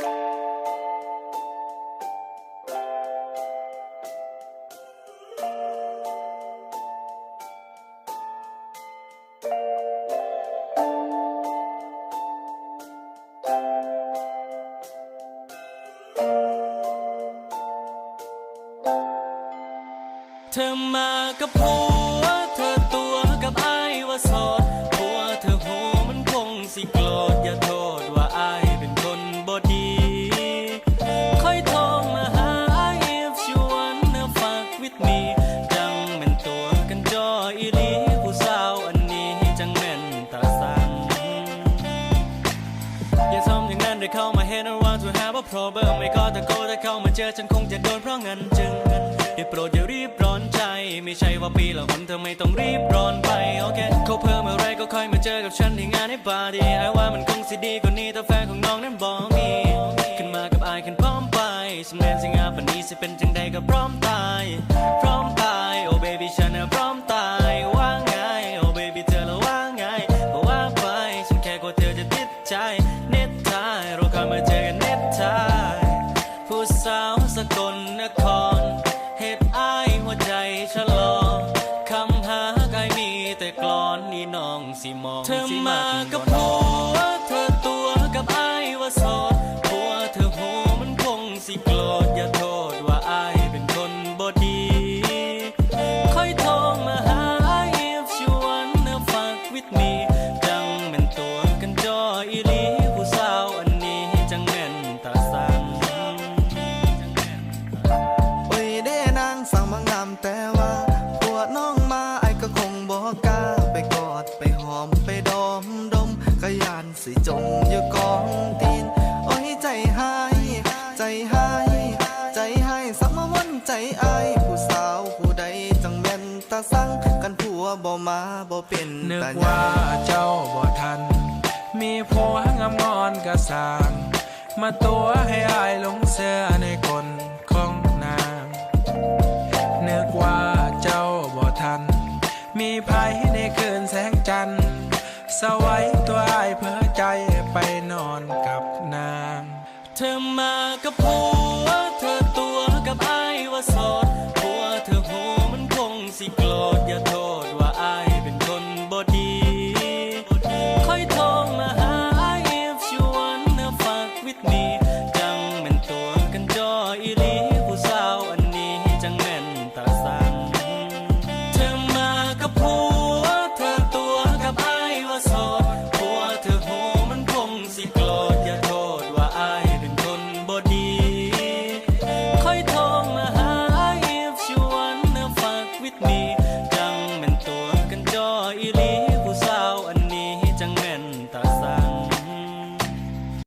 เธอมากับผัวาทำอย่างนั้เข้ามาเห็นว่า to have a problem ไม่ก็ตะโกนถ้าเข้ามาเจอฉันคงจะโดนเพราะงั้นจึงได้โปรดอย่ารีบร้อนใจ ไม่ใช่ว่าปีละหนเธอไม่ต้องรีบร้อนไปโอเคเขาเพิ่มอะไรก็ค่อยมาเจอกับฉันที่งานในบาร์ดีไอ้ว่ามันคงสิดีกว่านี้แต่แฟนของน้องนั้นบอกมีขึ้นมากับอายขึ้นพร้อมไปสำเนียงสิงาปันนี้สิเป็นจังใดก็พร้อมตาย สิมองเธอมากับผัวเธอตัวกับไอ้ว่าโสดผัวเธอหูมันคงสิกล ดอมดมกะยานสิจมอยู่กองตีน โอ้ยใจหาย ใจหาย ใจหายสักมาวันใจอายผู้สาวผู้ใดจังแม่นตาสั่งกันผัวบ่มาบ่เป็นนึกตาว่าย่างเจ้าบ่ทัน มีผัวงามงอนกระสาง มาตัวให้อายหลงเสื้อในคนของน สวัยตัวอายเพื่อใจไปนอนกับนาง เธอมากับผู้